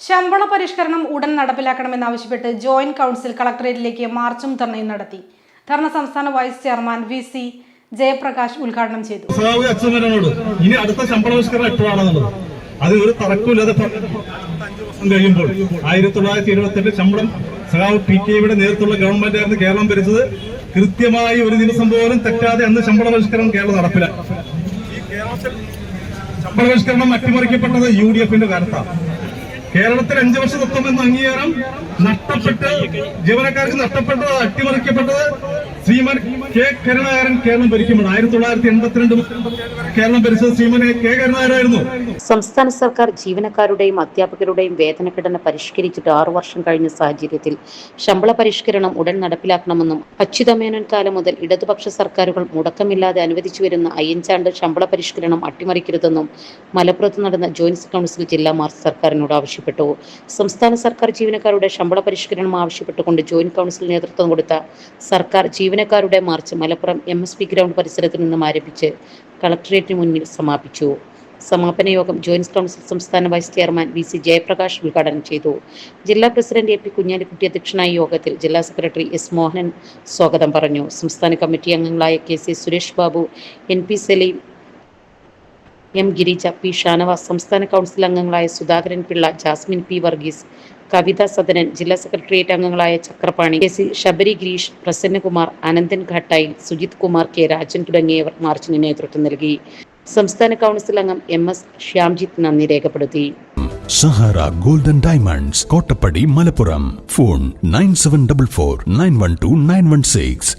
ശമ്പള പരിഷ്കരണം ഉടൻ നടപ്പിലാക്കണമെന്നാവശ്യപ്പെട്ട് ജോയിന്റ് കൗൺസിൽ കളക്ടറേറ്റിലേക്ക് മാർച്ചും ധർണയും നടത്തി. ധർണ സംസ്ഥാന vice chairman V C Jayaprakash ഉദ്ഘാടനം ചെയ്തു. ഇനി അടുത്ത ശമ്പളപരിഷ്കരണം എപ്പോഴാണെന്നുള്ളത്. അത് ഒരു തറക്കുമില്ലാതെ കഴിയുമ്പോൾ ആയിരത്തി തൊള്ളായിരത്തി എഴുപത്തി എട്ട് ശമ്പളം സഹാവ് പി കെ യുടെ നേതൃത്വമുള്ള ഗവൺമെന്റ് ആയിരുന്നു കേരളം ഭരിച്ചത്. കൃത്യമായി ഒരു ദിവസം പോലും തെറ്റാതെ അന്ന് ശമ്പള പരിഷ്കരണം കേരളം കേരളത്തിൽ ശമ്പള പരിഷ്കരണം അട്ടിമറിക്കപ്പെട്ടത് യു ഡി എഫിന്റെ കാലത്താണ് കേരളത്തിൽ അഞ്ചു വർഷം എന്ന അംഗീകാരം നഷ്ടപ്പെട്ട് ജീവനക്കാർക്ക് നഷ്ടപ്പെട്ടത് അട്ടിമറിക്കപ്പെട്ടത് ശ്രീമൻ കെ കരുണാകരൻ കേരളം ഭരിക്കുമ്പോൾ. ആയിരത്തി തൊള്ളായിരത്തി എൺപത്തിരണ്ട് കേരളം ഭരിച്ചത് ശ്രീമൻ കെ കരുണാകരായിരുന്നു സംസ്ഥാന സർക്കാർ ജീവനക്കാരുടെയും അധ്യാപകരുടെയും വേതനഘടന പരിഷ്കരിച്ചിട്ട് ആറു വർഷം കഴിഞ്ഞ സാഹചര്യത്തിൽ ശമ്പള പരിഷ്കരണം ഉടൻ നടപ്പിലാക്കണമെന്നും അച്യുതമേനോൻ കാലം മുതൽ ഇടതുപക്ഷ സർക്കാരുകൾ മുടക്കമില്ലാതെ അനുവദിച്ചു വരുന്ന അയ്യഞ്ചാണ്ട് ശമ്പള പരിഷ്കരണം അട്ടിമറിക്കരുതെന്നും മലപ്പുറത്ത് നടന്ന ജോയിന്റ് കൗൺസിൽ ജില്ലാ മാർച്ച് സർക്കാരിനോട് ആവശ്യപ്പെട്ടു. സംസ്ഥാന സർക്കാർ ജീവനക്കാരുടെ ശമ്പള പരിഷ്കരണം ആവശ്യപ്പെട്ടുകൊണ്ട് ജോയിന്റ് കൗൺസിൽ നേതൃത്വം കൊടുത്ത സർക്കാർ ജീവനക്കാരുടെ march Malappuram M S P ground പരിസരത്ത് നിന്നും ആരംഭിച്ച് കളക്ടറേറ്റിന് മുന്നിൽ സമാപിച്ചു. സമാപന യോഗം ജോയിന്റ് കൗൺസിൽ സംസ്ഥാന vice chairman V C Jayaprakash ഉദ്ഘാടനം ചെയ്തു. ജില്ലാ പ്രസിഡന്റ് എ പി കുഞ്ഞാലിക്കുട്ടി അധ്യക്ഷനായ യോഗത്തിൽ ജില്ലാ സെക്രട്ടറി എസ് മോഹനൻ സ്വാഗതം പറഞ്ഞു. സംസ്ഥാന കമ്മിറ്റി അംഗങ്ങളായ K C Suresh Babu N P Salim M Girija P Shanavas സംസ്ഥാന കൗൺസിൽ അംഗങ്ങളായ സുധാകരൻ പിള്ള ജാസ്മിൻ പി വർഗീസ് കവിത സദനൻ ജില്ലാ സെക്രട്ടേറിയറ്റ് അംഗങ്ങളായ ചക്രപാണി കെ സി ശബരി ഗിരീഷ് പ്രസന്നകുമാർ അനന്തൻ ഘട്ടായി സുജിത് കുമാർ കെ രാജൻ തുടങ്ങിയവർ മാർച്ചിന് നേതൃത്വം നൽകി. സംസ്ഥാന കൗൺസിൽ അംഗം എം എസ് ശ്യാംജിത്ത് നന്ദി രേഖപ്പെടുത്തി. Sahara golden diamonds Kottappadi Malappuram. Phone nine seven double four nine one two nine one six.